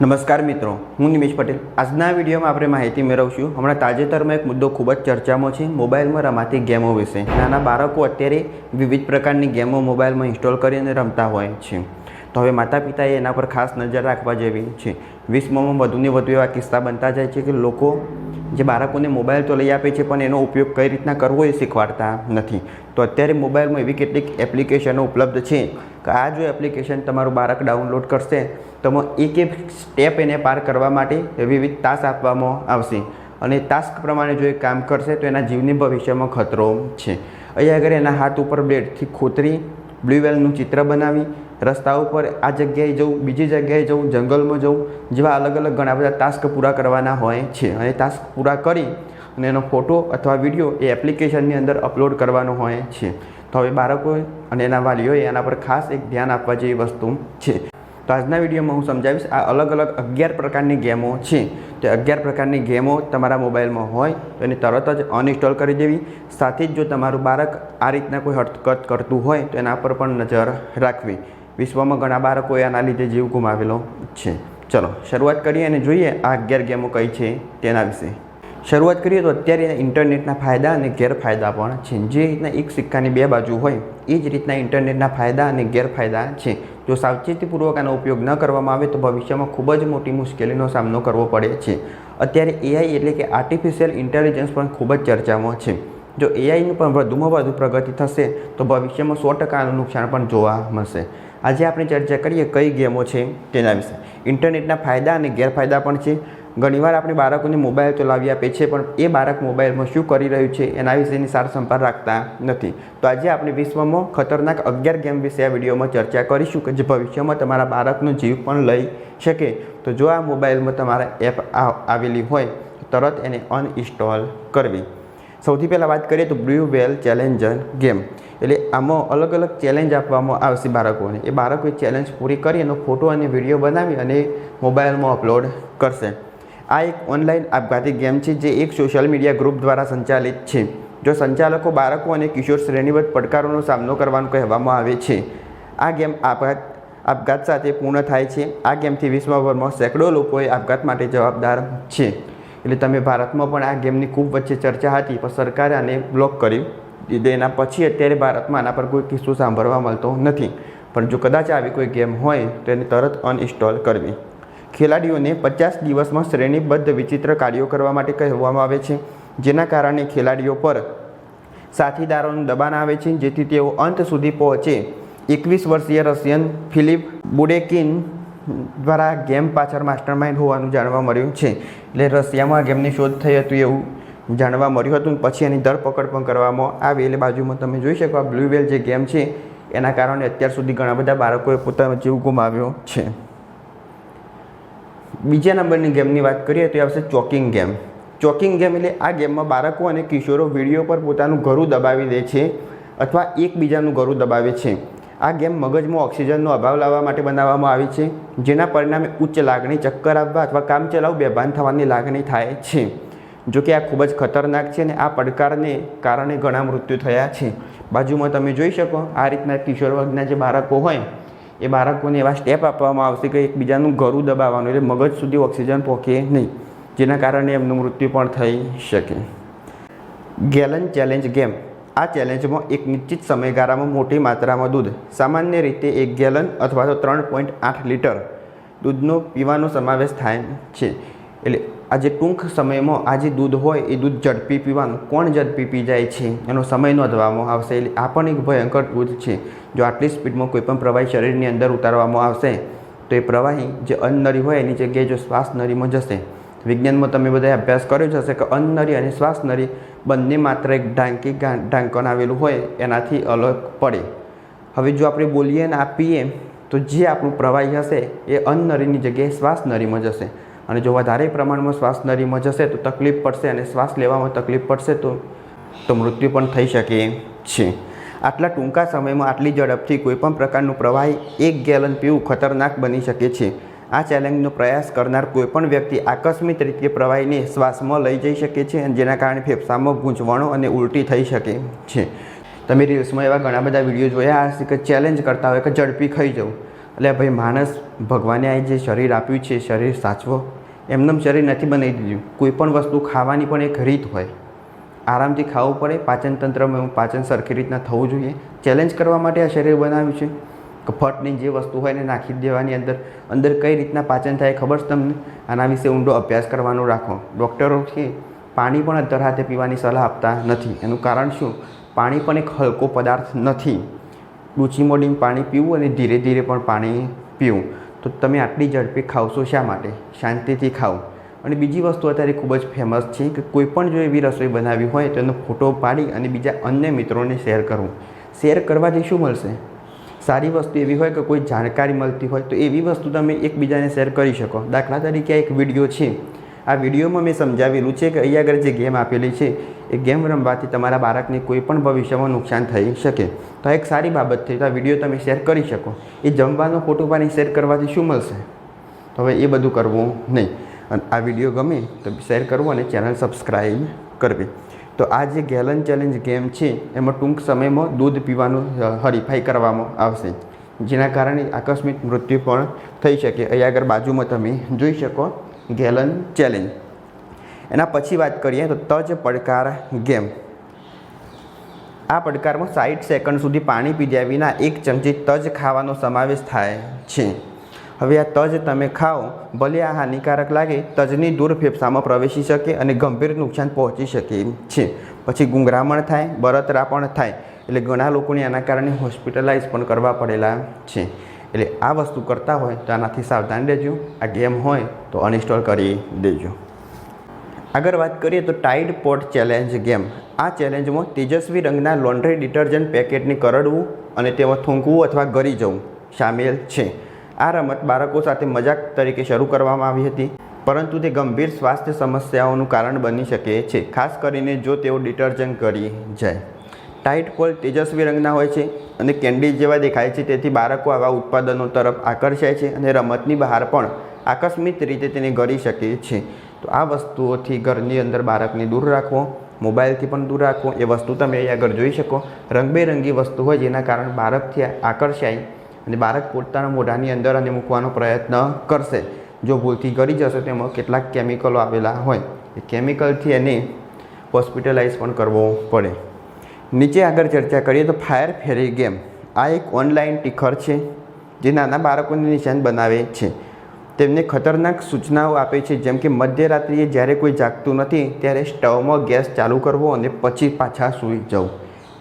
નમસ્કાર મિત્રો, હું નિમેશ પટેલ. આજના વિડીયોમાં આપણે માહિતી મેળવશું. હમણાં તાજેતરમાં એક મુદ્દો ખૂબ જ ચર્ચામાં છે, મોબાઈલમાં રમાતી ગેમો વિશે. નાના બાળકો અત્યારે વિવિધ પ્રકારની ગેમો મોબાઈલમાં ઇન્સ્ટોલ કરીને રમતા હોય છે. તો હવે માતા પિતાએ એના પર ખાસ નજર રાખવા જેવી છે. વિશ્વમાં વધુને વધુ એવા કિસ્સા બનતા જાય છે કે લોકો જે બાળકોને મોબાઈલ તો લઈ આપે છે, પણ એનો ઉપયોગ કઈ રીતના કરવો એ શીખવાડતા નથી. તો અત્યારે મોબાઈલમાં એવી કેટલીક એપ્લિકેશનો ઉપલબ્ધ છે કે આ જો એપ્લિકેશન તમારું બાળક ડાઉનલોડ કરશે, તો એક એક સ્ટેપ એને પાર કરવા માટે વિવિધ તાસ આપવામાં આવશે. અને ટાસ્ક પ્રમાણે જો એ કામ કરશે, તો એના જીવની ભવિષ્યમાં ખતરો છે. અહીંયા આગળ એના હાથ ઉપર બ્લેડથી ખોતરી, બ્લુ વેલનું ચિત્ર બનાવી રસ્તા ઉપર આ જગ્યાએ જવું બીજી જગ્યાએ જવું જંગલમાં જવું જેવા અલગ અલગ ઘણા બધા ટાસ્ક પૂરા કરવાના હોય છે. અને ટાસ્ક પૂરા કરી અને એનો ફોટો અથવા વીડિયો એ એપ્લિકેશનની અંદર અપલોડ કરવાનો હોય છે. તો હવે બાળકો અને એના વાલીઓએ એના પર ખાસ એક ધ્યાન આપવા જેવી વસ્તુ છે. તો આજના વિડીયોમાં હું સમજાવીશ આ અલગ અલગ અગિયાર પ્રકારની ગેમો છે. તે અગિયાર પ્રકારની ગેમો તમારા મોબાઈલમાં હોય તો એને તરત જ અનઇન્સ્ટોલ કરી દેવી. સાથે જ જો તમારું બાળક આ રીતના કોઈ હરકત કરતું હોય તો એના પર પણ નજર રાખવી. વિશ્વમાં ઘણા બાળકોએ આના લીધે જીવ ગુમાવેલો છે. ચલો, શરૂઆત કરીએ અને જોઈએ આ અગિયાર ગેમો કઈ છે તેના વિશે. શરૂઆત કરીએ તો અત્યારે ઇન્ટરનેટના ફાયદા અને ગેરફાયદા પણ છે. જે રીતના એક સિક્કાની બે બાજુ હોય, એ જ રીતના ઇન્ટરનેટના ફાયદા અને ગેરફાયદા છે. જો સાવચેતીપૂર્વક આનો ઉપયોગ ન કરવામાં આવે તો ભવિષ્યમાં ખૂબ જ મોટી મુશ્કેલીનો સામનો કરવો પડે છે. અત્યારે એઆઈ એટલે કે આર્ટિફિશિયલ ઇન્ટેલિજન્સ પણ ખૂબ જ ચર્ચામાં છે. જો એઆઈનું પણ વધુમાં વધુ પ્રગતિ થશે, તો ભવિષ્યમાં સો ટકાનું નુકસાન પણ જોવા મળશે. આજે આપણે ચર્ચા કરીએ કઈ ગેમો છે તેના વિશે. ઇન્ટરનેટના ફાયદા અને ગેરફાયદા પણ છે. ઘણીવાર આપણે બાળકોને મોબાઈલ તો લાવી છે પણ એ બાળક મોબાઈલમાં શું કરી રહ્યું છે એના વિશેની સાર સંભાળ રાખતા નથી. તો આજે આપણે વિશ્વમાં ખતરનાક અગિયાર ગેમ વિશે આ વિડીયોમાં ચર્ચા કરીશું કે જે ભવિષ્યમાં તમારા બાળકનો જીવ પણ લઈ શકે. તો જો આ મોબાઈલમાં તમારા એપ આવેલી હોય તરત એને અનઇન્સ્ટોલ કરવી. સૌથી પહેલાં વાત કરીએ તો બ્લુ વેલ ચેલેન્જર ગેમ. એટલે આમાં અલગ અલગ ચેલેન્જ આપવામાં આવશે બાળકોને. એ બાળકો ચેલેન્જ પૂરી કરી એનો ફોટો અને વીડિયો બનાવી અને મોબાઈલમાં અપલોડ કરશે. આ એક ઓનલાઈન આપઘાતી ગેમ છે જે એક સોશિયલ મીડિયા ગ્રુપ દ્વારા સંચાલિત છે. જો સંચાલકો બાળકો અને કિશોર શ્રેણીબદ્ધ પડકારોનો સામનો કરવાનું કહેવામાં આવે છે. આ ગેમ આપઘાત આપઘાત સાથે પૂર્ણ થાય છે. આ ગેમથી વિશ્વભરમાં સેંકડો લોકોએ આપઘાત માટે જવાબદાર છે. એટલે તમે ભારતમાં પણ આ ગેમની ખૂબ વચ્ચે ચર્ચા હતી, પણ સરકારે આને બ્લોક કરી દીધે એના પછી અત્યારે ભારતમાં આના પર કોઈ કિસ્સો સાંભળવા મળતો નથી. પણ જો કદાચ આવી કોઈ ગેમ હોય, તો એને તરત અનઇન્સ્ટોલ કરવી. ખેલાડીઓને પચાસ દિવસમાં શ્રેણીબદ્ધ વિચિત્ર કાર્યો કરવા માટે કહેવામાં આવે છે, જેના કારણે ખેલાડીઓ પર સાથીદારોનું દબાણ આવે છે, જેથી તેઓ અંત સુધી પહોંચે. એકવીસ વર્ષીય રશિયન ફિલિપ બુડેકિન દ્વારા ગેમ પાછળ માસ્ટર માઇન્ડ હોવાનું જાણવા મળ્યું છે. એટલે રશિયામાં ગેમની શોધ થઈ હતી એવું જાણવા મળ્યું હતું. પછી એની ધરપકડ પણ કરવામાં આવી. એટલે બાજુમાં તમે જોઈ શકો આ બ્લુ વેલ જે ગેમ છે, એના કારણે અત્યાર સુધી ઘણા બધા બાળકોએ પોતાનો જીવ ગુમાવ્યો છે. બીજા નંબરની ગેમની વાત કરીએ તો એ આવશે ચોકિંગ ગેમ. ચોકિંગ ગેમ એટલે આ ગેમમાં બાળકો અને કિશોરો વીડિયો પર પોતાનું ઘરું દબાવી દે છે અથવા એકબીજાનું ઘરું દબાવે છે. આ ગેમ મગજમાં ઓક્સિજનનો અભાવ લાવવા માટે બનાવવામાં આવી છે, જેના પરિણામે ઉચ્ચ લાગણી, ચક્કર આવવા અથવા કામચલાઉ બેભાન થવાની લાગણી થાય છે. જો કે આ ખૂબ જ ખતરનાક છે અને આ પડકારને કારણે ઘણા મૃત્યુ થયા છે. બાજુમાં તમે જોઈ શકો, આ રીતના કિશોર વર્ગના જે બાળકો હોય, એ બાળકોને એવા સ્ટેપ આપવામાં આવશે કે એકબીજાનું ઘરું દબાવવાનું, એટલે મગજ સુધી ઓક્સિજન પહોંચે નહીં, જેના કારણે એમનું મૃત્યુ પણ થઈ શકે. Gallon challenge game. આ ચેલેન્જમાં એક નિશ્ચિત સમયગાળામાં મોટી માત્રામાં દૂધ, સામાન્ય રીતે એક ગેલન અથવા તો ત્રણ પોઈન્ટ આઠ લીટર દૂધનો પીવાનો સમાવેશ થાય છે. એટલે આજે ટૂંક સમયમાં આ જે દૂધ હોય એ દૂધ ઝડપી પીવાનું, કોણ ઝડપી પી જાય છે, એનો સમય નોંધવામાં આવશે. એટલે આ પણ એક ભયંકર દૂધ છે. જો આટલી સ્પીડમાં કોઈપણ પ્રવાહી શરીરની અંદર ઉતારવામાં આવશે, તો એ પ્રવાહી જે અન્નનળી હોય એની જગ્યાએ જો શ્વાસ નળીમાં જશે વિજ્ઞાનમાં તમે બધા અભ્યાસ કર્યો જ હશે કે અન્નરી અને શ્વાસનરી બંને માત્ર એક ઢાંકી ઢાંકણ આવેલું હોય, એનાથી અલગ પડે. હવે જો આપણે બોલીએ ને આપીએ તો જે આપણું પ્રવાહી હશે, એ અન્નરીની જગ્યાએ શ્વાસનરીમાં જશે અને જો વધારે પ્રમાણમાં શ્વાસનરીમાં જશે તો તકલીફ પડશે અને શ્વાસ લેવામાં તકલીફ પડશે, તો તો મૃત્યુ પણ થઈ શકે છે. આટલા ટૂંકા સમયમાં આટલી ઝડપથી કોઈપણ પ્રકારનું પ્રવાહી એક ગેલન પીવું ખતરનાક બની શકે છે. આ ચેલેન્જનો પ્રયાસ કરનાર કોઈપણ વ્યક્તિ આકસ્મિક રીતે પ્રવાહીને શ્વાસમાં લઈ જઈ શકે છે અને જેના કારણે ફેફસામાં ગૂંચવણો અને ઉલટી થઈ શકે છે. તમે રીલ્સમાં એવા ઘણા બધા વીડિયો જોયા હશે કે ચેલેન્જ કરતા હોય કે ઝડપી ખાઈ જવું. એટલે ભાઈ, માણસ ભગવાને આ જે શરીર આપ્યું છે, શરીર સાચવો. એમનેમ શરીર નથી બનાવી દીધું. કોઈ પણ વસ્તુ ખાવાની પણ એક રીત હોય. આરામથી ખાવું પડે. પાચન તંત્રમાં પાચન સરખી રીતના થવું જોઈએ. ચેલેન્જ કરવા માટે આ શરીર બનાવ્યું છે. ફટની જે વસ્તુ હોય એને નાખી દેવાની અંદર. અંદર કઈ રીતના પાચન થાય ખબર છે તમને? આના વિશે ઊંડો અભ્યાસ કરવાનો રાખો. ડૉક્ટરો છે પાણી પણ અંતર હાથે પીવાની સલાહ આપતા નથી. એનું કારણ શું? પાણી પણ એક હલકો પદાર્થ નથી. ડૂચી મોડીને પાણી પીવું અને ધીરે ધીરે પણ પાણી પીવું. તો તમે આટલી ઝડપી ખાવશો શા માટે? શાંતિથી ખાઓ. અને બીજી વસ્તુ અત્યારે ખૂબ જ ફેમસ છે કે કોઈ પણ જો એવી રસોઈ બનાવી હોય તો એનો ફોટો પાડી અને બીજા અન્ય મિત્રોને શેર કરવું શેર કરવાથી શું મળશે? સારી વસ્તુ એવી હોય કે કોઈ જાણકારી મળતી હોય, તો એવી વસ્તુ તમે એકબીજાને શેર કરી શકો. દાખલા તરીકે એક વીડિયો છે. આ વિડીયોમાં મેં સમજાવેલું છે કે અહીંયા આગળ જે ગેમ આપેલી છે, એ ગેમ રમવાથી તમારા બાળકને કોઈ પણ ભવિષ્યમાં નુકસાન થઈ શકે. તો એક સારી બાબત થઈ તો આ વીડિયો તમે શેર કરી શકો. એ જમવાનો ફોટો પાણી શેર કરવાથી શું મળશે? તો હવે એ બધું કરવું નહીં. અને આ વીડિયો ગમે તો શેર કરવો અને ચેનલ સબસ્ક્રાઈબ કરવી. તો આ જે ગેલન ચેલેન્જ ગેમ છે, એમાં ટૂંક સમયમાં દૂધ પીવાનું હરીફાઈ કરવામાં આવશે. જેના કારણે આકસ્મિક મૃત્યુ પણ થઈ શકે. અહીંયા આગળ બાજુમાં તમે જોઈ શકો ગેલન ચેલેન્જ. એના પછી વાત કરીએ તો તજ પડકાર ગેમ. આ પડકારમાં સાઠ સેકન્ડ સુધી પાણી પીધ્યા વિના એક ચમચી તજ ખાવાનો સમાવેશ થાય છે. હવે આ તજ તમે ખાઓ, ભલે આ હાનિકારક લાગે, તજની દૂર ફેફસામાં પ્રવેશી શકે અને ગંભીર નુકસાન પહોંચી શકે છે. પછી ગુંગરામણ થાય બળતરા પણ થાય, એટલે ઘણા લોકોને આના કારણે હોસ્પિટલાઇઝ પણ કરવા પડેલા છે. એટલે આ વસ્તુ કરતા હોય તો આનાથી સાવધાન રહેજો, આ ગેમ હોય તો અનઇન્સ્ટોલ કરી દેજો. આગળ વાત કરીએ તો ટાઇડ પોટ ચેલેન્જ ગેમ. આ ચેલેન્જમાં તેજસ્વી રંગના લોન્ડ્રી ડિટર્જન્ટ પેકેટને કરડવું અને તેમાં થૂંકવું અથવા ગરી જવું સામેલ છે. આ રમત બાળકો સાથે મજાક તરીકે શરૂ કરવામાં આવી હતી, પરંતુ તે ગંભીર સ્વાસ્થ્ય સમસ્યાઓનું કારણ બની શકે છે, ખાસ કરીને જો તેઓ ડિટર્જન્ટ કરી જાય. ટાઇટ પોલ તેજસ્વી રંગના હોય છે અને કેન્ડી જેવા દેખાય છે, તેથી બાળકો આવા ઉત્પાદનો તરફ આકર્ષાય છે અને રમતની બહાર પણ આકસ્મિક રીતે તેને ગળી શકે છે. તો આ વસ્તુઓથી ઘરની અંદર બાળકને દૂર રાખવો, મોબાઈલથી પણ દૂર રાખવો, એ વસ્તુ તમે અહીં આગળ જોઈ શકો. રંગબેરંગી વસ્તુ હોય જેના કારણે બાળકથી આકર્ષાય અને બાળક પોતાના મોઢાની અંદર અને મૂકવાનો પ્રયત્ન કરશે. જો ભૂલથી ગળી જશે તેમાં કેટલાક કેમિકલો આવેલા હોય. એ કેમિકલથી એને હોસ્પિટલાઇઝ પણ કરવો પડે. નીચે આગળ ચર્ચા કરીએ તો ફાયર ફેરી ગેમ આ એક ઓનલાઈન ટીખર છે, જે નાના બાળકોને નિશાન બનાવે છે. તેમને ખતરનાક સૂચનાઓ આપે છે, જેમ કે મધ્યરાત્રિએ જ્યારે કોઈ જાગતું નથી, ત્યારે સ્ટવમાં ગેસ ચાલુ કરવો અને પછી પાછા સૂઈ જવું.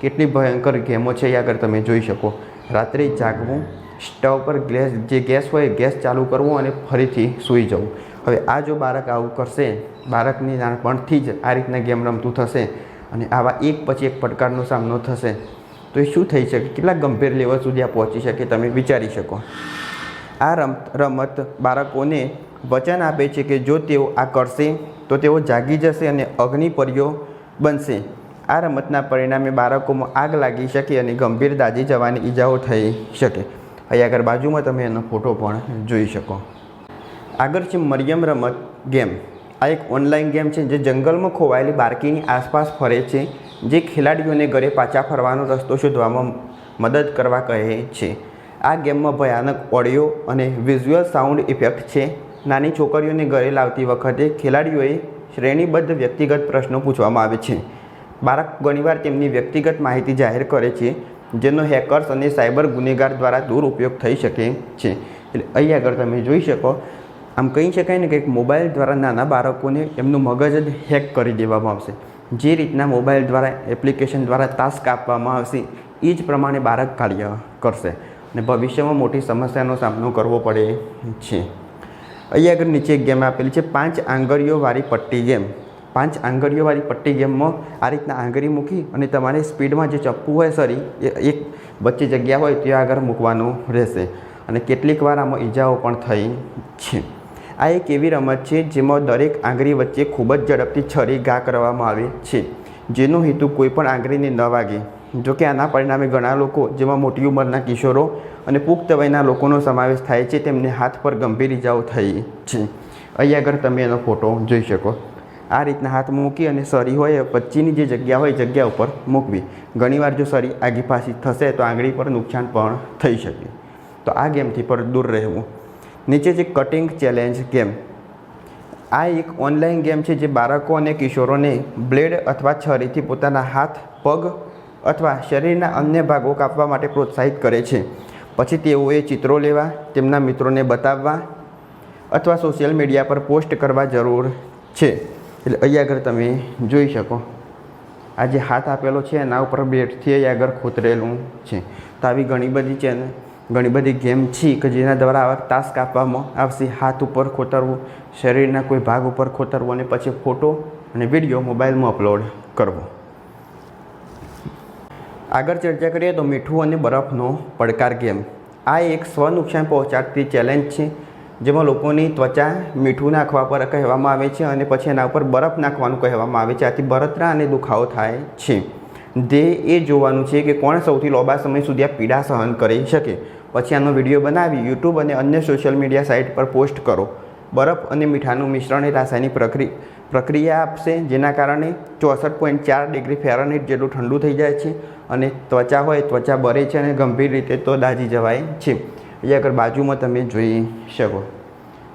કેટલી ભયંકર ગેમો છે એ આગળ તમે જોઈ શકો. રાત્રે જાગવું, સ્ટવ પર ગેસ, જે ગેસ હોય ગેસ ચાલુ કરવો અને ફરીથી સૂઈ જવું. હવે આ જો બાળક આવું કરશે, બાળકની નાનપણથી જ આ રીતના ગેમ રમતું થશે અને આવા એક પછી એક પડકારનો સામનો થશે, તો એ શું થઈ શકે? કેટલા ગંભીર લેવલ સુધી આ પહોંચી શકે તમે વિચારી શકો. આ રમ, રમત બાળકોને વચન આપે છે કે જો તેઓ આ કરશે, તો તેઓ જાગી જશે અને અગ્નિપર્યો બનશે. આ રમતના પરિણામે બાળકોમાં આગ લાગી શકે અને ગંભીર દાજી જવાની ઈજાઓ થઈ શકે. અહીં આગળ બાજુમાં તમે એનો ફોટો પણ જોઈ શકો. આગળ છે મરિયમ રમત ગેમ. આ એક ઓનલાઈન ગેમ છે જે જંગલમાં ખોવાયેલી બાળકીની આસપાસ ફરે છે, જે ખેલાડીઓને ઘરે પાછા ફરવાનો રસ્તો શોધવામાં મદદ કરવા કહે છે. આ ગેમમાં ભયાનક ઓડિયો અને વિઝ્યુઅલ સાઉન્ડ ઇફેક્ટ છે. નાની છોકરીઓને ઘરે લાવતી વખતે ખેલાડીઓએ શ્રેણીબદ્ધ વ્યક્તિગત પ્રશ્નો પૂછવામાં આવે છે. બાળક ઘણીવાર તેમની વ્યક્તિગત માહિતી જાહેર કરે છે, જેનો હેકર્સ અને સાયબર ગુનેગાર દ્વારા દુરુપયોગ થઈ શકે છે. એટલે અહીં આગળ તમે જોઈ શકો, આમ કહી શકાય ને કે મોબાઈલ દ્વારા નાના બાળકોને એમનું મગજ જ હેક કરી દેવામાં આવશે. જે રીતના મોબાઈલ દ્વારા, એપ્લિકેશન દ્વારા ટાસ્ક આપવામાં આવશે, એ જ પ્રમાણે બાળક કાર્ય કરશે અને ભવિષ્યમાં મોટી સમસ્યાનો સામનો કરવો પડે છે. અહીં આગળ નીચે એક ગેમ આપેલી છે, પાંચ આંગળીઓવાળી પટ્ટી ગેમ પાંચ આંગળીઓવાળી પટ્ટી ગેમમાં આ રીતના આંગળી મૂકી અને તમારે સ્પીડમાં જે ચપ્પુ હોય સરી એ એક વચ્ચે જગ્યા હોય, ત્યાં આગળ મૂકવાનું રહેશે. અને કેટલીક વાર આમાં ઈજાઓ પણ થઈ છે. આ એક એવી રમત છે જેમાં દરેક આંગળી વચ્ચે ખૂબ જ ઝડપથી છરી ઘા કરવામાં આવે છે, જેનો હેતુ કોઈપણ આંગળીને ન વાગે. જો કે આના પરિણામે ઘણા લોકો જેમાં મોટી ઉંમરના કિશોરો અને પુખ્ત વયના લોકોનો સમાવેશ થાય છે, તેમને હાથ પર ગંભીર ઈજાઓ થઈ છે. અહીં આગળ તમે એનો ફોટો જોઈ શકો. આ રીતના હાથ મૂકી અને સરી હોય વચ્ચેની જે જગ્યા હોય જગ્યા ઉપર મૂકવી. ઘણીવાર જો સરી આગી પાછી થશે તો આંગળી પર નુકસાન પણ થઈ શકે. તો આ ગેમથી પર દૂર રહેવું. નીચે જે કટિંગ ચેલેન્જ ગેમ. આ એક ઓનલાઈન ગેમ છે જે બાળકો અને કિશોરોને બ્લેડ અથવા છરીથી પોતાના હાથ, પગ અથવા શરીરના અન્ય ભાગો કાપવા માટે પ્રોત્સાહિત કરે છે. પછી તેઓએ ચિત્રો લેવા, તેમના મિત્રોને બતાવવા અથવા સોશિયલ મીડિયા પર પોસ્ટ કરવા જરૂર છે. એટલે અહીંયા આગળ તમે જોઈ શકો. આ જે હાથ આપેલો છે, એના ઉપર બેટથી અહીંયા આગળ ખોતરેલું છે. તો આવી ઘણી બધી છે ને, ઘણી બધી ગેમ છે કે જેના દ્વારા આવા ટાસ્ક આપવામાં આવશે. હાથ ઉપર ખોતરવું, શરીરના કોઈ ભાગ ઉપર ખોતરવું અને પછી ફોટો અને વીડિયો મોબાઈલમાં અપલોડ કરવો. આગળ ચર્ચા કરીએ તો મીઠું અને બરફનો પડકાર ગેમ. આ એક સ્વનુકસાન પહોંચાડતી ચેલેન્જ છે. જેમાં લોકોની ત્વચા મીઠું નાખવા પર કહેવામાં આવે છે અને પછી એના ઉપર બરફ નાખવાનું કહેવામાં આવે છે. આથી બળતરા અને દુખાવો થાય છે. ધ્યેય એ જોવાનું છે કે કોણ સૌથી લાંબા સમય સુધી આ પીડા સહન કરી શકે. પછી આનો વીડિયો બનાવી યુટ્યુબ અને અન્ય સોશિયલ મીડિયા સાઇટ પર પોસ્ટ કરો. બરફ અને મીઠાનું મિશ્રણ એ રાસાયણિક પ્રક્રિ, પ્રક્રિયા આપશે, જેના કારણે ચોસઠ પોઈન્ટ ચાર ડિગ્રી ફેરનહીટ જેટલું ઠંડુ થઈ જાય છે અને ત્વચા હોય, ત્વચા બરે છે અને ગંભીર રીતે તો દાજી જવાય છે. અહીંયા આગળ બાજુમાં તમે જોઈ શકો.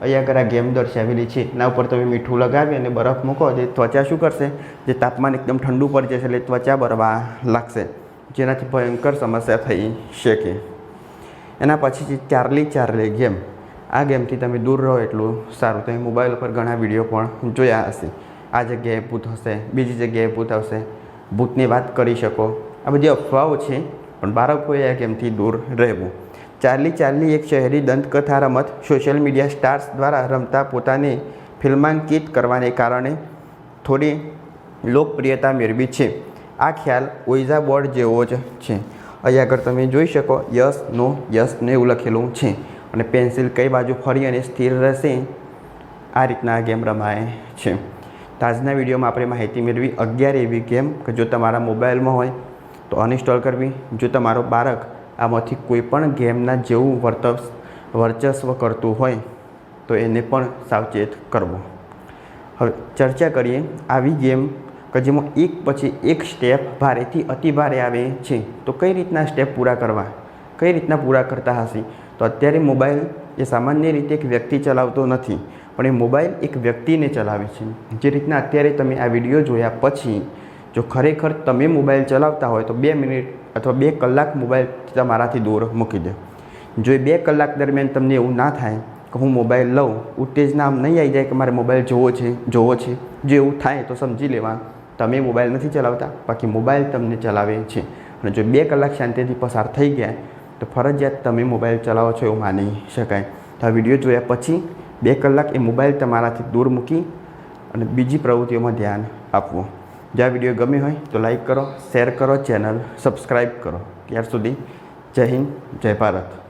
અહીંયા આગળ આ ગેમ દર્શાવેલી છે. એના ઉપર તમે મીઠું લગાવી અને બરફ મૂકો. જે ત્વચા શું કરશે? જે તાપમાન એકદમ ઠંડુ પડી જશે એટલે ત્વચા બરવા લાગશે. જેનાથી ભયંકર સમસ્યા થઈ શકે. એના પછી છે ચાર્લી ચાર્લી ગેમ. આ ગેમથી તમે દૂર રહો એટલું સારું. તમે મોબાઈલ ઉપર ઘણા વીડિયો પણ જોયા હશે. આ જગ્યાએ ભૂત હશે. બીજી જગ્યાએ ભૂત આવશે. ભૂતની વાત કરી શકો. આ બધી અફવાઓ છે, પણ બાળકોએ આ ગેમથી દૂર રહેવું. ચાર્લી ચાર્લી એક શહેરી દંતકથા રમત સોશિયલ મીડિયા સ્ટાર્સ દ્વારા રમતા પોતાને ફિલ્માંકિત કરવાને કારણે થોડી લોકપ્રિયતા મેળવી છે. આ ખ્યાલ ઓઇઝા બોર્ડ જેવો જ છે. અહીં આગળ તમે જોઈ શકો, યસ, નો, યસ ને એવું લખેલું છે. અને પેન્સિલ કઈ બાજુ ફરી અને સ્થિર રહેશે? આ રીતના આ ગેમ રમાય છે. તો આજના વિડીયોમાં આપણે માહિતી મેળવી અગિયાર એવી ગેમ કે જો તમારા મોબાઈલમાં હોય તો અનઇન્સ્ટોલ કરવી. જો તમારો બાળક આમાંથી કોઈ પણ ગેમના જેવું વર્તવ વર્ચસ્વ કરતું હોય, તો એને પણ સાવચેત કરવો. હવે ચર્ચા કરીએ આવી ગેમ કે જેમાં એક પછી એક સ્ટેપ ભારેથી અતિ ભારે આવે છે, તો કઈ રીતના સ્ટેપ પૂરા કરવા? કઈ રીતના પૂરા કરતા હશે? તો અત્યારે મોબાઈલ એ સામાન્ય રીતે એક વ્યક્તિ ચલાવતો નથી, પણ એ મોબાઈલ એક વ્યક્તિને ચલાવે છે. જે રીતના અત્યારે તમે આ વીડિયો જોયા પછી જો ખરેખર તમે મોબાઈલ ચલાવતા હોય તો બે મિનિટ અથવા બે કલાક મોબાઈલ તમારાથી દૂર મૂકી દો. જો એ બે કલાક દરમિયાન તમને એવું ના થાય કે હું મોબાઈલ લઉં, ઉત્તેજના આમ નહીં આવી જાય કે મારે મોબાઈલ જોવો છે જોવો છે. જો એવું થાય તો સમજી લેવા, તમે મોબાઈલ નથી ચલાવતા, બાકી મોબાઈલ તમને ચલાવે છે. અને જો બે કલાક શાંતિથી પસાર થઈ ગયા, તો ફરજિયાત તમે મોબાઈલ ચલાવો છો એવું માની શકાય. તો આ વીડિયો જોયા પછી બે કલાક એ મોબાઈલ તમારાથી દૂર મૂકી અને બીજી પ્રવૃત્તિઓમાં ધ્યાન આપવું. જો આ વીડિયો ગમી હોય તો લાઈક કરો, શેર કરો, ચેનલ સબસ્ક્રાઈબ કરો. ત્યાર સુધી જય હિન્દ, જય ભારત.